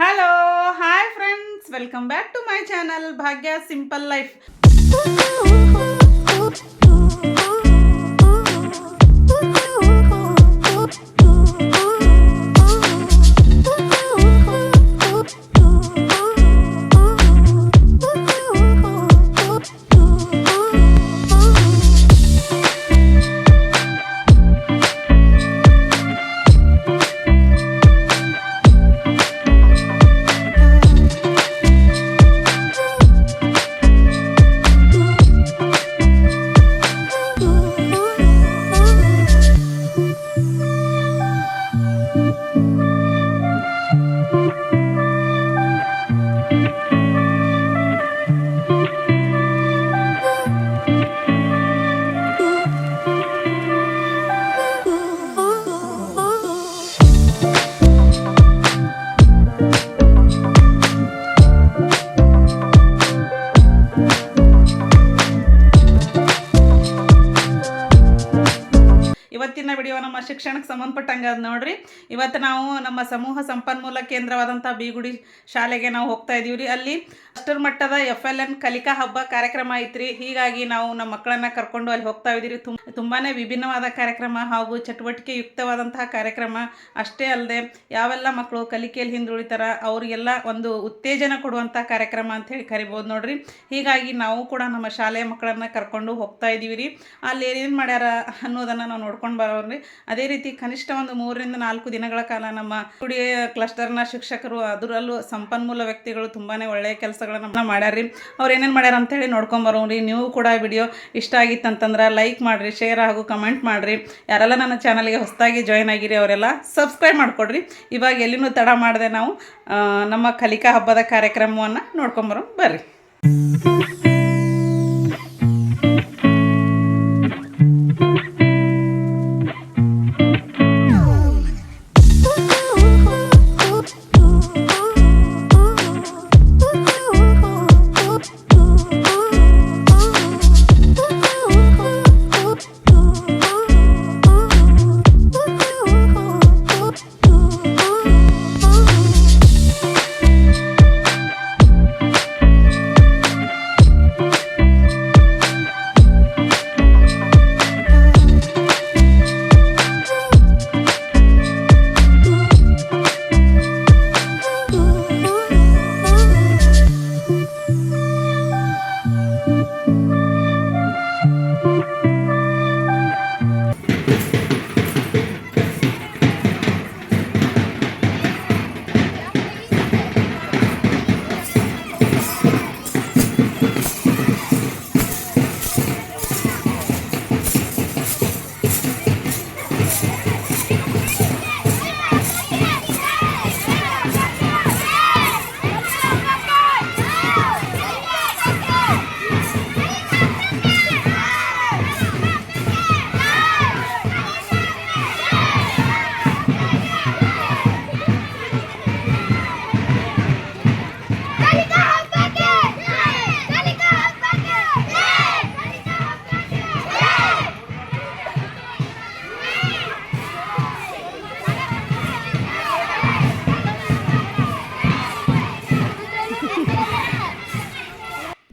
Hello hi friends welcome back to my channel Bhagya simple life ಶಿಕ್ಷಣಕ್ಕೆ ಸಂಬಂಧಪಟ್ಟಂಗೆ ಅದು ನೋಡ್ರಿ. ಇವತ್ತು ನಾವು ನಮ್ಮ ಸಮೂಹ ಸಂಪನ್ಮೂಲ ಕೇಂದ್ರವಾದಂಥ ಬೀಗುಡಿ ಶಾಲೆಗೆ ನಾವು ಹೋಗ್ತಾ ಇದೀವಿ ರೀ ಅಲ್ಲಿ ಅಷ್ಟರ ಮಟ್ಟದ ಎಫ್ ಎಲ್ ಎನ್ ಕಲಿಕಾ ಹಬ್ಬ ಕಾರ್ಯಕ್ರಮ ಐತ್ರಿ. ಹೀಗಾಗಿ ನಾವು ನಮ್ಮ ಮಕ್ಕಳನ್ನ ಕರ್ಕೊಂಡು ಅಲ್ಲಿ ಹೋಗ್ತಾ ಇದೀವಿ ತುಂಬ ತುಂಬಾ ವಿಭಿನ್ನವಾದ ಕಾರ್ಯಕ್ರಮ ಹಾಗೂ ಚಟುವಟಿಕೆ ಯುಕ್ತವಾದಂತಹ ಕಾರ್ಯಕ್ರಮ ಅಷ್ಟೇ ಅಲ್ಲದೆ ಯಾವೆಲ್ಲ ಮಕ್ಕಳು ಕಲಿಕೆಯಲ್ಲಿ ಹಿಂದುಳಿತಾರ, ಅವರಿಗೆಲ್ಲ ಒಂದು ಉತ್ತೇಜನ ಕೊಡುವಂಥ ಕಾರ್ಯಕ್ರಮ ಅಂತ ಹೇಳಿ ಕರಿಬೋದು ನೋಡ್ರಿ. ಹೀಗಾಗಿ ನಾವು ಕೂಡ ನಮ್ಮ ಶಾಲೆಯ ಮಕ್ಕಳನ್ನ ಕರ್ಕೊಂಡು ಹೋಗ್ತಾ ಇದೀವಿ ರೀ ಅಲ್ಲಿ ಏನೇನು ಮಾಡ್ಯಾರ ಅನ್ನೋದನ್ನು ನಾವು ನೋಡ್ಕೊಂಡು ರೀ ಅದೇ ರೀತಿ ಕನಿಷ್ಠ ಒಂದು ಮೂರರಿಂದ ನಾಲ್ಕು ದಿನಗಳ ಕಾಲ ನಮ್ಮ ಕುಡಿ ಕ್ಲಸ್ಟರ್ನ ಶಿಕ್ಷಕರು ಅದರಲ್ಲೂ ಸಂಪನ್ಮೂಲ ವ್ಯಕ್ತಿಗಳು ತುಂಬಾ ಒಳ್ಳೆಯ ಕೆಲಸಗಳನ್ನ ಮಾಡ್ಯಾರ್ರಿ. ಅವ್ರು ಏನೇನು ಮಾಡ್ಯಾರ ಅಂತೇಳಿ ನೋಡ್ಕೊಂಡು ಬರೋರಿ ನೀವು ಕೂಡ ವಿಡಿಯೋ ಇಷ್ಟ ಆಗಿತ್ತಂತಂದ್ರೆ ಲೈಕ್ ಮಾಡಿರಿ, ಶೇರ್ ಹಾಗೂ ಕಮೆಂಟ್ ಮಾಡಿರಿ. ಯಾರೆಲ್ಲ ನನ್ನ ಚಾನಲ್ಗೆ ಹೊಸದಾಗಿ ಜಾಯ್ನ್ ಆಗಿರಿ, ಅವರೆಲ್ಲ ಸಬ್ಸ್ಕ್ರೈಬ್ ಮಾಡಿಕೊಡ್ರಿ. ಇವಾಗ ಎಲ್ಲಿನೂ ತಡ ಮಾಡದೆ ನಾವು ನಮ್ಮ ಕಲಿಕಾ ಹಬ್ಬದ ಕಾರ್ಯಕ್ರಮವನ್ನು ನೋಡ್ಕೊಂಬರೋ ಬರ್ರಿ.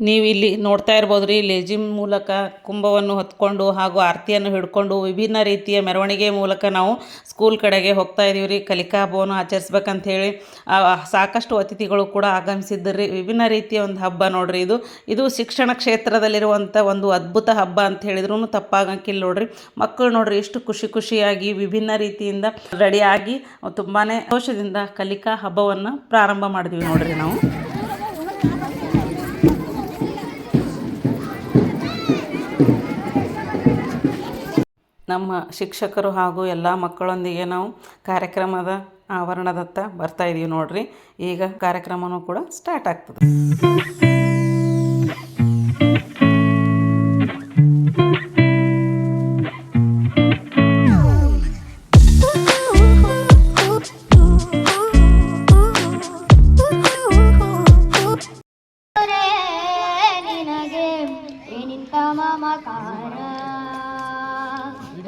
ನೀವು ಇಲ್ಲಿ ನೋಡ್ತಾ ಇರ್ಬೋದು ರೀ ಲೇಜಿಮ್ ಮೂಲಕ ಕುಂಭವನ್ನು ಹೊತ್ಕೊಂಡು ಹಾಗೂ ಆರತಿಯನ್ನು ಹಿಡ್ಕೊಂಡು ವಿಭಿನ್ನ ರೀತಿಯ ಮೆರವಣಿಗೆ ಮೂಲಕ ನಾವು ಸ್ಕೂಲ್ ಕಡೆಗೆ ಹೋಗ್ತಾ ಇದ್ದೀವಿ ರೀ ಕಲಿಕಾ ಹಬ್ಬವನ್ನು ಆಚರಿಸ್ಬೇಕಂಥೇಳಿ ಸಾಕಷ್ಟು ಅತಿಥಿಗಳು ಕೂಡ ಆಗಮಿಸಿದ್ದರು. ರೀ ವಿಭಿನ್ನ ರೀತಿಯ ಒಂದು ಹಬ್ಬ ನೋಡ್ರಿ ಇದು. ಇದು ಶಿಕ್ಷಣ ಕ್ಷೇತ್ರದಲ್ಲಿರುವಂಥ ಒಂದು ಅದ್ಭುತ ಹಬ್ಬ ಅಂತ ಹೇಳಿದ್ರು ತಪ್ಪಾಗಂಗಿಲ್ಲ ನೋಡಿರಿ. ಮಕ್ಕಳು ನೋಡಿರಿ ಎಷ್ಟು ಖುಷಿ ಖುಷಿಯಾಗಿ ವಿಭಿನ್ನ ರೀತಿಯಿಂದ ರೆಡಿಯಾಗಿ ತುಂಬಾ ಸಂತೋಷದಿಂದ ಕಲಿಕಾ ಹಬ್ಬವನ್ನು ಪ್ರಾರಂಭ ಮಾಡಿದ್ವಿ ನೋಡಿರಿ ನಾವು. ನಮ್ಮ ಶಿಕ್ಷಕರು ಹಾಗೂ ಎಲ್ಲ ಮಕ್ಕಳೊಂದಿಗೆ ನಾವು ಕಾರ್ಯಕ್ರಮದ ಆವರಣದತ್ತ ಬರ್ತಾ ಇದೀವಿ ನೋಡ್ರಿ. ಈಗ ಕಾರ್ಯಕ್ರಮನೂ ಕೂಡ ಸ್ಟಾರ್ಟ್ ಆಗ್ತದೆ.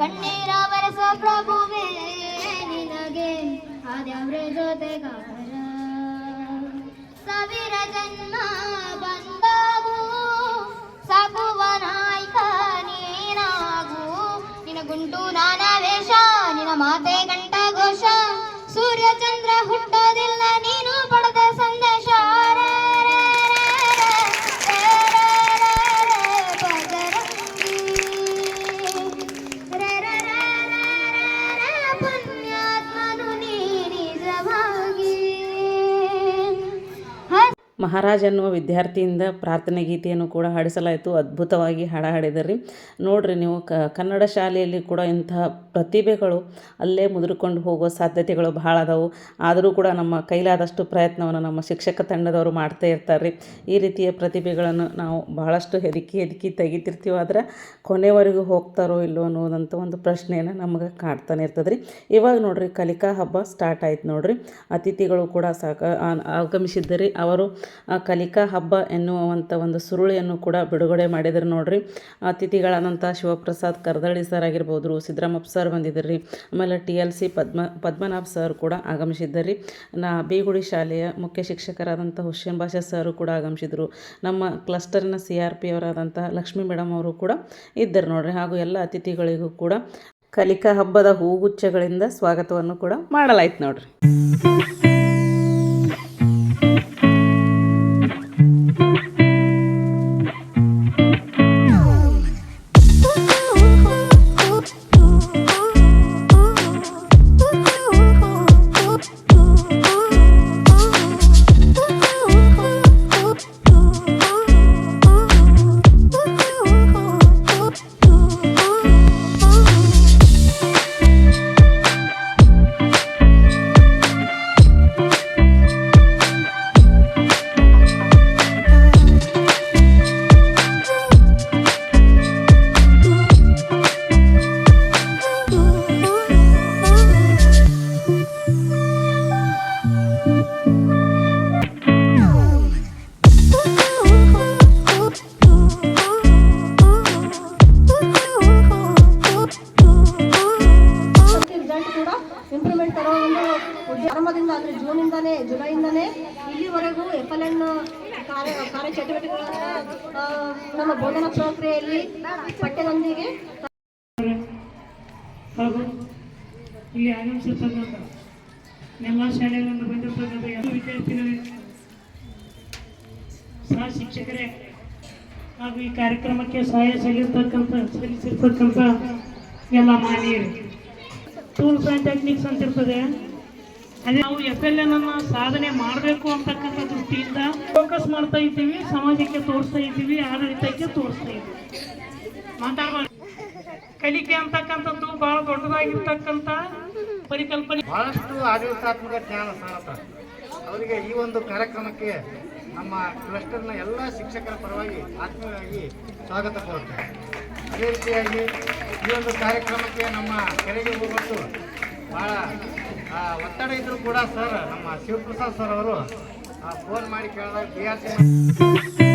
ಕಣ್ಣೀರ ಬರೆಸೋ ಪ್ರಭುವೇ ನಿನಗೆ. ಆದ್ಯವರ ಜೊತೆಗಾರ. ಸವಿರ ಜನ್ಮ ಮಹಾರಾಜ್ ಅನ್ನುವ ವಿದ್ಯಾರ್ಥಿಯಿಂದ ಪ್ರಾರ್ಥನೆ ಗೀತೆಯನ್ನು ಕೂಡ ಹಾಡಿಸಲಾಯಿತು. ಅದ್ಭುತವಾಗಿ ಹಾಡ ಹಾಡಿದರಿ ನೋಡ್ರಿ ನೀವು ಕನ್ನಡ ಶಾಲೆಯಲ್ಲಿ ಕೂಡ ಇಂತಹ ಪ್ರತಿಭೆಗಳು ಅಲ್ಲೇ ಮುದುರಿಕೊಂಡು ಹೋಗೋ ಸಾಧ್ಯತೆಗಳು ಭಾಳ ಅದಾವು. ಆದರೂ ಕೂಡ ನಮ್ಮ ಕೈಲಾದಷ್ಟು ಪ್ರಯತ್ನವನ್ನು ನಮ್ಮ ಶಿಕ್ಷಕ ತಂಡದವರು ಮಾಡ್ತಾ ಇರ್ತಾರೆ ರೀ ಈ ರೀತಿಯ ಪ್ರತಿಭೆಗಳನ್ನು ನಾವು ಬಹಳಷ್ಟು ಹೆದಕಿ ಹೆದಕಿ ತೆಗಿತಿರ್ತೀವಿ. ಆದ್ರೆ ಕೊನೆವರೆಗೂ ಹೋಗ್ತಾರೋ ಇಲ್ಲೋ ಅನ್ನೋದಂಥ ಒಂದು ಪ್ರಶ್ನೆಯನ್ನು ನಮಗೆ ಕಾಡ್ತಾನೆ ಇರ್ತದೆ ರೀ ಇವಾಗ ನೋಡ್ರಿ, ಕಲಿಕಾ ಹಬ್ಬ ಸ್ಟಾರ್ಟ್ ಆಯ್ತು ನೋಡ್ರಿ. ಅತಿಥಿಗಳು ಕೂಡ ಸಾಕ ಆಗಮಿಸಿದ್ದರು. ಅವರು ಕಲಿಕಾ ಹಬ್ಬ ಎನ್ನುವಂಥ ಒಂದು ಸುರುಳಿಯನ್ನು ಕೂಡ ಬಿಡುಗಡೆ ಮಾಡಿದ್ರು ನೋಡ್ರಿ. ಅತಿಥಿಗಳಾದಂಥ ಶಿವಪ್ರಸಾದ್ ಕರ್ದಳ್ಳಿ ಸರ್ ಆಗಿರ್ಬೋದು ಸಿದ್ದರಾಮಪ್ಪ ಸರ್ ಬಂದಿದ್ದರು ರೀ ಆಮೇಲೆ T L C Padma, Padmanabh sir ಕೂಡ ಆಗಮಿಸಿದ್ದರು ರೀ ನಾ ಬೀಗುಡಿ ಶಾಲೆಯ ಮುಖ್ಯ ಶಿಕ್ಷಕರಾದಂಥ ಹುಸೇನ್ ಭಾಷಾ ಸರ್ ಕೂಡ ಆಗಮಿಸಿದರು. ನಮ್ಮ ಕ್ಲಸ್ಟರ್ನ ಸಿ ಆರ್ ಪಿ ಅವರಾದಂಥ ಲಕ್ಷ್ಮೀ ಮೇಡಮ್ ಅವರು ಕೂಡ ಇದ್ದರು ನೋಡ್ರಿ. ಹಾಗೂ ಎಲ್ಲ ಅತಿಥಿಗಳಿಗೂ ಕೂಡ ಕಲಿಕಾ ಹಬ್ಬದ ಹೂಗುಚ್ಛಗಳಿಂದ ಸ್ವಾಗತವನ್ನು ಕೂಡ ಮಾಡಲಾಯ್ತು ನೋಡ್ರಿ. ಹಾಗೂ ಇಲ್ಲಿ ಆಗಮಿಸಿರ್ತಕ್ಕಂಥ ನಮ್ಮ ಶಾಲೆಗಳನ್ನು ಬಂದಿರ್ತಕ್ಕಂಥ ಎಲ್ಲ ವಿದ್ಯಾರ್ಥಿಗಳಿಗೆ ಸಹ ಶಿಕ್ಷಕರೇ, ಹಾಗೂ ಈ ಕಾರ್ಯಕ್ರಮಕ್ಕೆ ಸಹಾಯ ಸಲ್ಲಿರ್ತಕ್ಕಂಥ, ಸಲ್ಲಿಸಿರ್ತಕ್ಕಂಥ ಎಲ್ಲ ಮಾನ್ಯರು. ಟೂಲ್ಸ್ ಆ್ಯಂಡ್ ಟೆಕ್ನಿಕ್ಸ್ ಅಂತ ಇರ್ತದೆ. ಅದೇ ನಾವು ಎಫ್ ಎಲ್ ಎನ್ ಅನ್ನು ಸಾಧನೆ ಮಾಡಬೇಕು ಅಂತಕ್ಕಂಥ ದೃಷ್ಟಿಯಿಂದ ಫೋಕಸ್ ಮಾಡ್ತಾ ಇದ್ದೀವಿ, ಸಮಾಜಕ್ಕೆ ತೋರಿಸ್ತಾ ಇದ್ದೀವಿ, ಆಡಳಿತಕ್ಕೆ ತೋರಿಸ್ತಾ ಇದ್ದೀವಿ. ಮಾತಾಡಬಾರ್ದು. ಕಲಿಕೆ ಅಂತಕ್ಕಂಥದ್ದು ಬಹಳ ದೊಡ್ಡದಾಗಿರ್ತಕ್ಕಂಥ ಪರಿಕಲ್ಪನೆ. ಬಹಳಷ್ಟು ಆಡಳಿತಾತ್ಮಕ ಜ್ಞಾನ ಸಾರತ ಅವರಿಗೆ ಈ ಒಂದು ಕಾರ್ಯಕ್ರಮಕ್ಕೆ ನಮ್ಮ ಕ್ಲಸ್ಟರ್ನ ಎಲ್ಲ ಶಿಕ್ಷಕರ ಪರವಾಗಿ ಆತ್ಮೀಯವಾಗಿ ಸ್ವಾಗತ ಕೋರುತ್ತೇವೆ ಅದೇ ರೀತಿಯಾಗಿ ಈ ಒಂದು ಕಾರ್ಯಕ್ರಮಕ್ಕೆ ನಮ್ಮ ಕೆರೆಗೆ ಭಾಳ ಆ, ಒತ್ತಡ ಇದ್ದರೂ ಕೂಡ ಸರ್ ನಮ್ಮ ಶಿವಪ್ರಸಾದ್ ಸರ್ ಅವರು ಫೋನ್ ಮಾಡಿ ಕೇಳಿದಾಗ B R C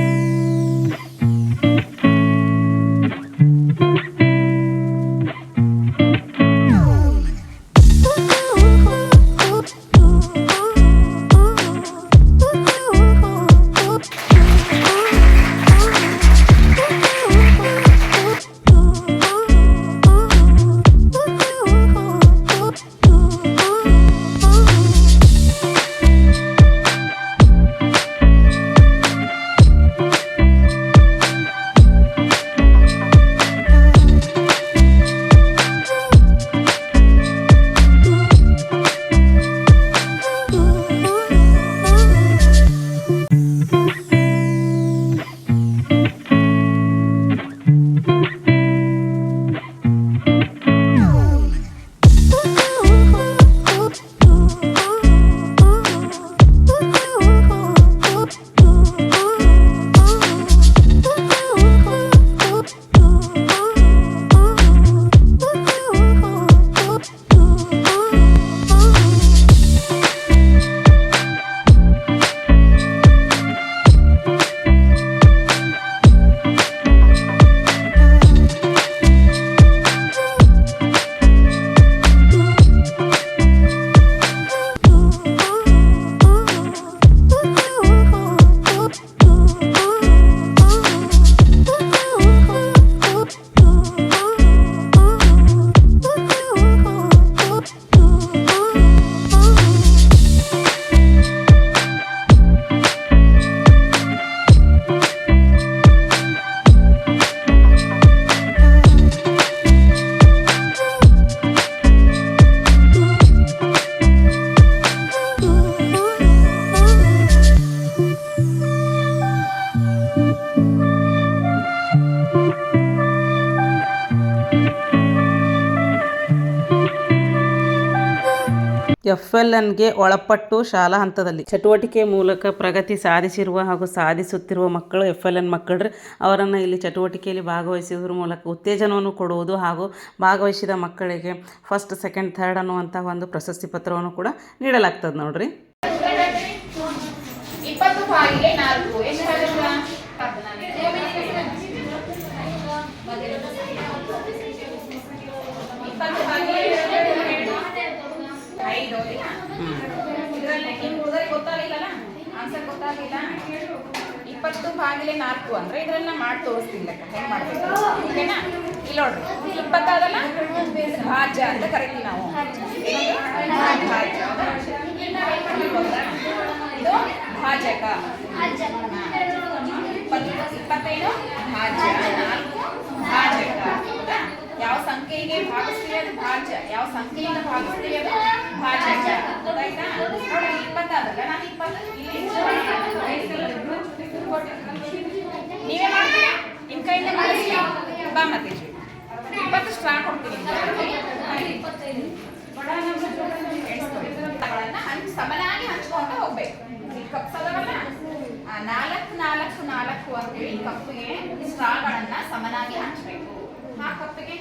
F L ಎನ್ಗೆ ಒಳಪಟ್ಟು ಶಾಲಾ ಹಂತದಲ್ಲಿ. ಚಟುವಟಿಕೆ ಮೂಲಕ ಪ್ರಗತಿ ಸಾಧಿಸಿರುವ ಹಾಗೂ ಸಾಧಿಸುತ್ತಿರುವ ಮಕ್ಕಳು ಎಫ್ ಎಲ್ ಎನ್ ಮಕ್ಕಳು ಅವರನ್ನು ಇಲ್ಲಿ ಚಟುವಟಿಕೆಯಲ್ಲಿ ಭಾಗವಹಿಸುವುದರ ಮೂಲಕ ಉತ್ತೇಜನವನ್ನು ಕೊಡುವುದು ಹಾಗೂ ಭಾಗವಹಿಸಿದ ಮಕ್ಕಳಿಗೆ ಫಸ್ಟ್ ಸೆಕೆಂಡ್ ಥರ್ಡ್ ಅನ್ನುವಂಥ ಒಂದು ಪ್ರಶಸ್ತಿ ಪತ್ರವನ್ನು ಕೂಡ ನೀಡಲಾಗ್ತದೆ ನೋಡ್ರಿ. ಇಪ್ಪತ್ತು ಬಾಗಿಲೆ ನಾಲ್ಕು ಎಷ್ಟು ಆಗುತ್ತೆ? ಇಪ್ಪತ್ತು ಬಾಗಿಲೆ ಐದು ಹೌದಿಲ್ಲ? ಇದ್ರಲ್ಲಿ ನಿಮ್ಗೆ ಹುಡುಗರಿಗೆ ಗೊತ್ತಾಗ್ಲಿಲ್ಲಲ್ಲ ಆನ್ಸರ್ ಗೊತ್ತಾಗ್ಲಿಲ್ಲ ಇಪ್ಪತ್ತು ಬಾಗಿಲೆ ನಾಲ್ಕು ಅಂದ್ರೆ ಇದ್ರನ್ನ ಮಾಡಿ ತೋರಿಸ್ತೀನಿ ಲೆಕ್ಕ. ಹೆಂಗ್ ಮಾಡ್ಬೇಕು ಓಕೆನಾ? ಇಲ್ಲಿ ನೋಡ್ರಿ. ಇಪ್ಪತ್ತಾದಲ್ಲ? ಭಾಜ್ಯ ಅಂತ ಕರಿತೀವಿ ನಾವು? ಇದು ಭಾಜಕ. ಇಪ್ಪತ್ತು ಇಪ್ಪತ್ತೈದು? ಭಾಜ್ಯ. ನಾಲ್ಕು? ಭಾಜಕ? ಯಾವ ಸಂಖ್ಯೆಗೆ ಭಾಗಿಸ್ತೀವಿ ಅದು ಭಾಜ್ಯ. ಯಾವ ಸಂಖ್ಯೆಯಿಂದ ಭಾಗಿಸ್ತೀವಿ ಅದು ಭಾಜ್ಯ. ಗೊತ್ತಾಯ್ತಾ ನಾನು ಮತ್ತೆ ಇಪ್ಪತ್ತು ಸ್ಟ್ರಾ ಕೊಡ್ತೀನಿ. ಸಮನಾಗಿ ಹಂಚ್ಕೊಂಡು ಹೋಗ್ಬೇಕು. ಈ ಕಪ್ಸ್ ಅದಾವಲ್ಲ ಆ, ನಾಲ್ಕು ನಾಲ್ಕು ನಾಲ್ಕು ಅಂತೇಳಿ ಕಪ್ಪಿಗೆ ಸ್ಟ್ರಾಗಳನ್ನ ಸಮನಾಗಿ ಹಂಚಬೇಕು. ಆ ಕಪ್ಪಿಗೆ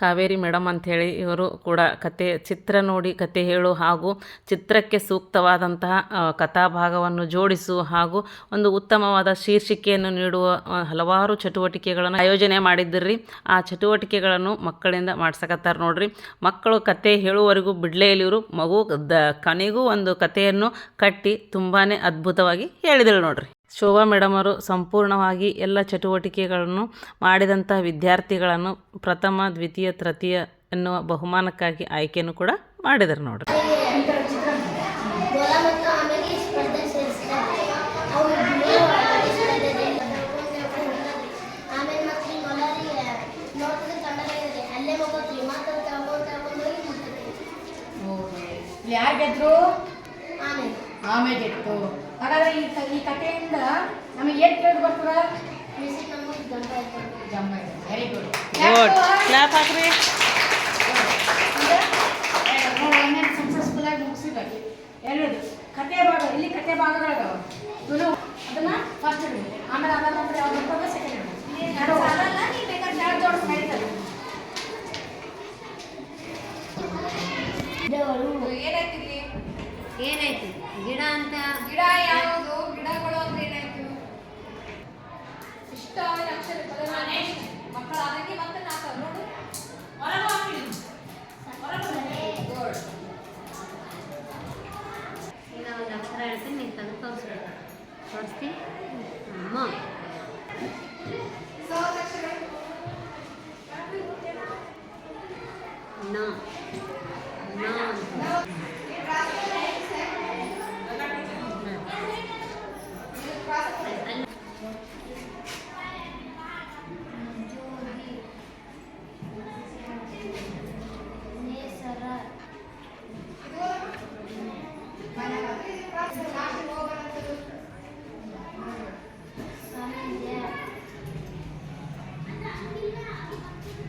ಕಾವೇರಿ ಮೇಡಮ್ ಅಂಥೇಳಿ ಇವರು ಕೂಡ ಕತೆ, ಚಿತ್ರ ನೋಡಿ ಕತೆ ಹೇಳು ಹಾಗೂ ಚಿತ್ರಕ್ಕೆ ಸೂಕ್ತವಾದಂತಹ ಕಥಾಭಾಗವನ್ನು ಜೋಡಿಸು ಹಾಗೂ ಒಂದು ಉತ್ತಮವಾದ ಶೀರ್ಷಿಕೆಯನ್ನು ನೀಡುವ ಹಲವಾರು ಚಟುವಟಿಕೆಗಳನ್ನು ಆಯೋಜನೆ ಮಾಡಿದ್ದಿರ್ರಿ ಆ ಚಟುವಟಿಕೆಗಳನ್ನು ಮಕ್ಕಳಿಂದ ಮಾಡ್ಸಕತ್ತಾರೆ ನೋಡ್ರಿ. ಮಕ್ಕಳು ಕತೆ ಹೇಳುವವರೆಗೂ ಬಿಡಲೇ ಇಲ್ಲಿವರು ಮಗು ದ, ಕೊನೆಗೂ ಒಂದು ಕಥೆಯನ್ನು ಕಟ್ಟಿ ತುಂಬಾ ಅದ್ಭುತವಾಗಿ ಹೇಳಿದಳು ನೋಡ್ರಿ. ಶೋಭಾ ಮೇಡಮ್ ಅವರು ಸಂಪೂರ್ಣವಾಗಿ ಎಲ್ಲ ಚಟುವಟಿಕೆಗಳನ್ನು ಮಾಡಿದಂತಹ ವಿದ್ಯಾರ್ಥಿಗಳನ್ನು ಪ್ರಥಮ ದ್ವಿತೀಯ ತೃತೀಯ ಎನ್ನುವ ಬಹುಮಾನಕ್ಕಾಗಿ ಆಯ್ಕೆಯನ್ನು ಕೂಡ ಮಾಡಿದರು ನೋಡ್ರಿ. ಯಾರು ಗೆದ್ರು ಆಮೇಲೆ. ಆಮೇಲೆ. ಗೆದ್ದು ಹಾಗಾದ್ರೆ ಈ ಕ- ಈ ಕಥೆಯಿಂದ ನಮಗೆ ಏನು ತಿಳಿದು ಬರ್ತದ ನಮಗೆ ಗಂಟ ವೆರಿ ಗುಡ್ ಗುಡ್ ಕ್ಲಾಪ್ ಹಾಕ್ರಿ. ಸಕ್ಸಸ್ಫುಲ್ ಆಗಿ ಮುಗಿಸಿದಾಗಿ ಎರಡು ಕತೆ ಭಾಗ ಇಲ್ಲಿ ಕತೆ ಭಾಗಗಳದಾವ. ತುಳು ಅದನ್ನ ಫಸ್ಟ್ ಇಡು. ಆಮೇಲೆ ಅದಾದ ನಂತರ ಯಾವ್ದು ಬರ್ತದೆ ಸೆಕೆಂಡ್ ಇಡು. ಅದಲ್ಲ ನೀವು ಬೇಕಾದ್ರೆ ಜಾಗ ಜೋಡಿಸಿ ನಡೀತದೆ. ಏನಾಯ್ತು ಇಲ್ಲಿ? ಏನಾಯ್ತು? ಗಿಡ ಅಂತ ಗಿಡ ಯಾವುದು?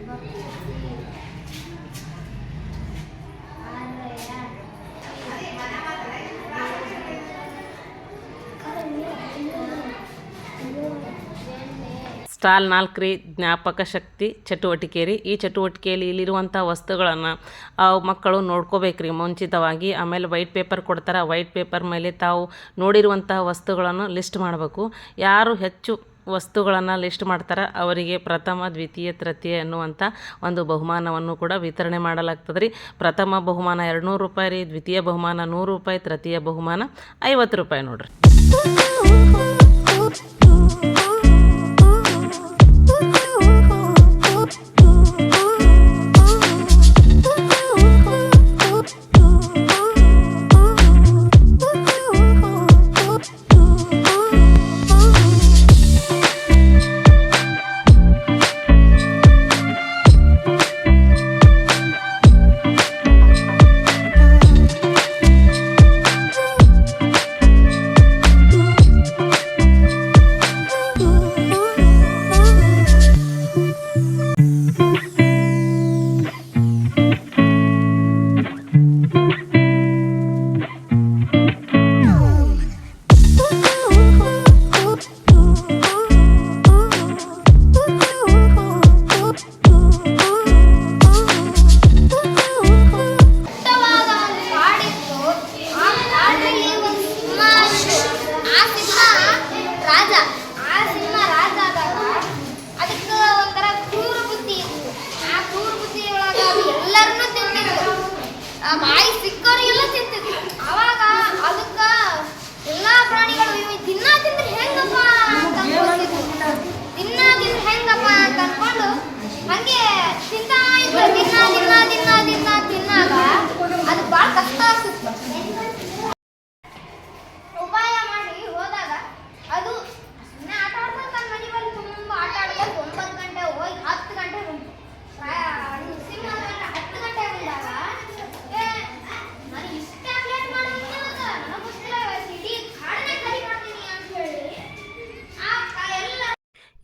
Thank you. ಸ್ಟಾಲ್ ನಾಲ್ಕು ರೀ, ಜ್ಞಾಪಕ ಶಕ್ತಿ, ಚಟುವಟಿಕೆ ರೀ. ಈ ಚಟುವಟಿಕೆಯಲ್ಲಿ ಇಲ್ಲಿರುವಂಥ ವಸ್ತುಗಳನ್ನು ಮಕ್ಕಳು ನೋಡ್ಕೋಬೇಕ್ರಿ ಮುಂಚಿತವಾಗಿ. ಆಮೇಲೆ ವೈಟ್ ಪೇಪರ್ ಕೊಡ್ತಾರೆ, ವೈಟ್ ಪೇಪರ್ ಮೇಲೆ ತಾವು ನೋಡಿರುವಂತಹ ವಸ್ತುಗಳನ್ನು ಲಿಸ್ಟ್ ಮಾಡಬೇಕು. ಯಾರು ಹೆಚ್ಚು ವಸ್ತುಗಳನ್ನು ಲಿಸ್ಟ್ ಮಾಡ್ತಾರೆ, ಅವರಿಗೆ ಪ್ರಥಮ, ದ್ವಿತೀಯ, ತೃತೀಯ ಎನ್ನುವಂಥ ಒಂದು ಬಹುಮಾನವನ್ನು ಕೂಡ ವಿತರಣೆ ಮಾಡಲಾಗ್ತದೆ ರೀ. ಪ್ರಥಮ ಬಹುಮಾನ ಎರಡುನೂರು ರೂಪಾಯಿ ರೀ, ದ್ವಿತೀಯ ಬಹುಮಾನ ನೂರು ರೂಪಾಯಿ, ತೃತೀಯ ಬಹುಮಾನ ಐವತ್ತು ರೂಪಾಯಿ ನೋಡ್ರಿ.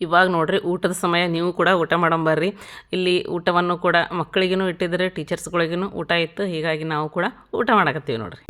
ಇವಾಗ ನೋಡ್ರಿ ಊಟದ ಸಮಯ, ನೀವು ಕೂಡ ಊಟ ಮಾಡಂಬರ್ರಿ ಇಲ್ಲಿ ಊಟವನ್ನು ಕೂಡ ಮಕ್ಕಳಿಗೂ ಇಟ್ಟಿದ್ದಾರೆ ಟೀಚರ್ಸ್ಗಳಿಗೂ ಊಟ ಇತ್ತು. ಹೀಗಾಗಿ ನಾವು ಕೂಡ ಊಟ ಮಾಡಕತ್ತೀವಿ ನೋಡ್ರಿ.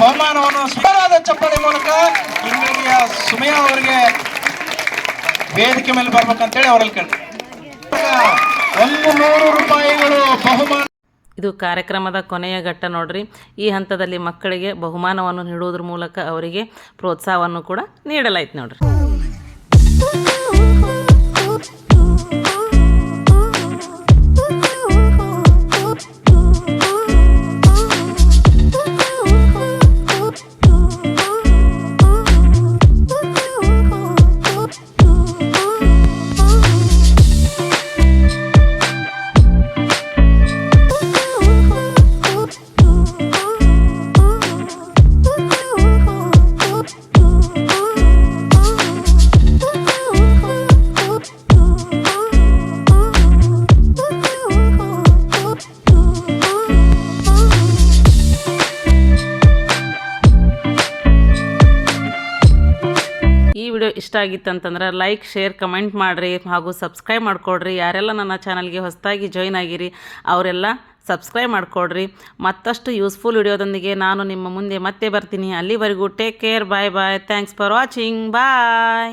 ಬಹುಮಾನವನ್ನು ಸುಂದರವಾದ ಚಪ್ಪಲಿ ಮೂಲಕ ಇಂಗ್ಲಿಯ ಸುಮಯ ಅವರಿಗೆ ವೇದಿಕೆ ಮೇಲೆ ಬರ್ಬೇಕಂತೇಳಿ ಅವರಲ್ಲಿ ಕೇಳಿ ಒಂದು ನೂರು ರೂಪಾಯಿಗಳು ಬಹುಮಾನ. ಇದು ಕಾರ್ಯಕ್ರಮದ ಕೊನೆಯ ಘಟ್ಟ ನೋಡ್ರಿ. ಈ ಹಂತದಲ್ಲಿ ಮಕ್ಕಳಿಗೆ ಬಹುಮಾನವನ್ನು ನೀಡುವುದ್ರ ಮೂಲಕ ಅವರಿಗೆ ಪ್ರೋತ್ಸಾಹವನ್ನು ಕೂಡ ನೀಡಲಾಯ್ತು ನೋಡ್ರಿ. ವಿಡಿಯೋ ಅಂತಂದ್ರೆ ಲೈಕ್ ಶೇರ್ ಕಮೆಂಟ್ ಮಾಡಿರಿ ಹಾಗೂ ಸಬ್ಸ್ಕ್ರೈಬ್ ಮಾಡಿಕೊಡ್ರಿ. ಯಾರೆಲ್ಲ ನನ್ನ ಚಾನಲ್ಗೆ ಹೊಸದಾಗಿ ಜಾಯ್ನ್ ಆಗಿರಿ, ಅವರೆಲ್ಲ ಸಬ್ಸ್ಕ್ರೈಬ್ ಮಾಡಿಕೊಡ್ರಿ. ಮತ್ತಷ್ಟು ಯೂಸ್ಫುಲ್ ವಿಡಿಯೋದೊಂದಿಗೆ ನಾನು ನಿಮ್ಮ ಮುಂದೆ ಮತ್ತೆ ಬರ್ತೀನಿ. ಅಲ್ಲಿವರೆಗೂ take care bye bye thanks for watching bye